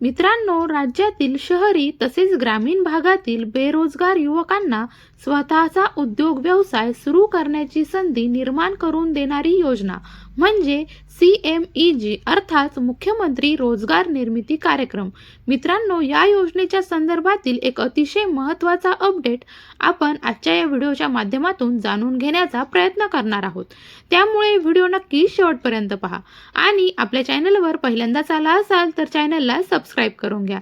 मित्रांनो राज्यातील शहरी तसेच ग्रामीण भागातील बेरोजगार युवकांना स्वतःचा उद्योग व्यवसाय सुरू करण्याची संधी निर्माण करून देणारी योजना म्हणजे सी एम ई जी अर्थात मुख्यमंत्री रोजगार निर्मिती कार्यक्रम. मित्रांनो या योजनेच्या संदर्भातील एक अतिशय महत्त्वाचा अपडेट आपण आजच्या या व्हिडिओच्या माध्यमातून जाणून घेण्याचा प्रयत्न करणार आहोत. त्यामुळे व्हिडिओ नक्की शेवटपर्यंत पहा. आणि आपल्या चॅनलवर पहिल्यांदाच आला असाल तर चॅनलला सबस्क्राईब करून घ्या.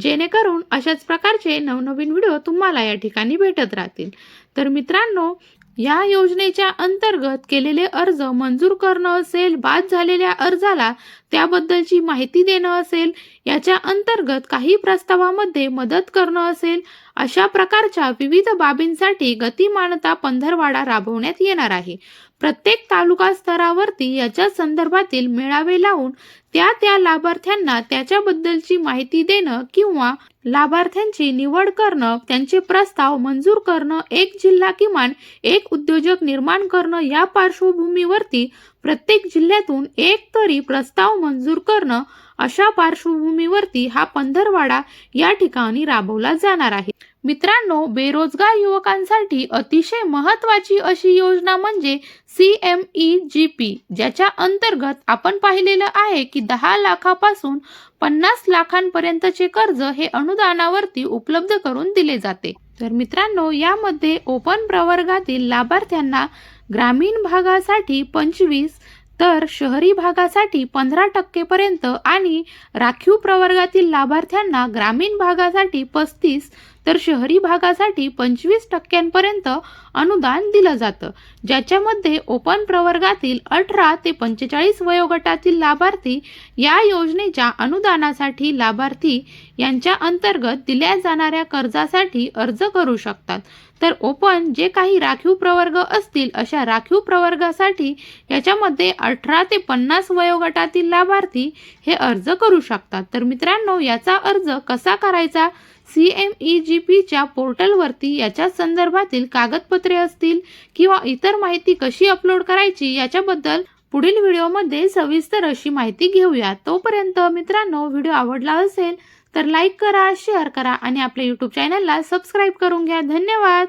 जेणेकरून अशाच प्रकारचे नवनवीन व्हिडिओ तुम्हाला या ठिकाणी भेटत राहतील. तर मित्रांनो या योजनेच्या अंतर्गत केलेले अर्ज मंजूर करणं असेल बाद झालेल्या अर्जाला त्याबद्दलची माहिती देणं असेल याच्या अंतर्गत काही प्रस्तावामध्ये मदत करणं असेल अशा प्रकारच्या विविध बाबींसाठी गतिमानता पंधरवाडा राबवण्यात येणार आहे. प्रत्येक तालुका स्तरावरती याच्या संदर्भातील मेळावे लावून त्या त्या लाभार्थ्यांना त्याच्याबद्दलची माहिती देणं किंवा लाभार्थ्यांची निवड करणं त्यांचे प्रस्ताव मंजूर करणं एक जिल्हा किमान एक उद्योजक निर्माण करणं या पार्श्वभूमीवरती प्रत्येक जिल्ह्यातून एक तरी प्रस्ताव मंजूर करणं अशा पार्श्वभूमीवरती हा पंधरवाडा या ठिकाणी राबवला जाणार आहे. मित्रांनो बेरोजगार युवकांसाठी अतिशय महत्वाची अशी योजना म्हणजे C M E G P ज्याच्या अंतर्गत आपण पाहिलेलं आहे की दहा लाखापासून पन्नास लाखांपर्यंतचे कर्ज हे अनुदानावरती उपलब्ध करून दिले जाते. तर मित्रांनो यामध्ये ओपन प्रवर्गातील लाभार्थ्यांना ग्रामीण भागासाठी पंचवीस तर शहरी भागासाठी पंधरा टक्केपर्यंत आणि राखीव प्रवर्गातील लाभार्थ्यांना ग्रामीण भागासाठी पस्तीस तर शहरी भागासाठी पंचवीस टक्क्यांपर्यंत अनुदान दिलं जातं. ज्याच्यामध्ये ओपन प्रवर्गातील अठरा ते पंचेचाळीस वयोगटातील लाभार्थी या योजनेच्या अनुदानासाठी लाभार्थी यांच्या अंतर्गत दिल्या जाणाऱ्या कर्जासाठी अर्ज करू शकतात. तर ओपन जे काही राखीव प्रवर्ग असतील अशा राखीव प्रवर्गासाठी याच्यामध्ये अठरा ते पन्नास वयोगटातील लाभार्थी हे अर्ज करू शकतात. तर मित्रांनो याचा अर्ज कसा करायचा? सी एम ई जी पीच्या पोर्टलवरती याच्या संदर्भातील कागदपत्रे असतील किंवा इतर माहिती कशी अपलोड करायची याच्याबद्दल पुढील व्हिडिओमध्ये सविस्तर अशी माहिती घेऊया. तोपर्यंत मित्रांनो व्हिडिओ आवडला असेल तर लाईक करा शेअर करा आणि आपल्या यूट्यूब चॅनलला सबस्क्राईब करून घ्या. धन्यवाद!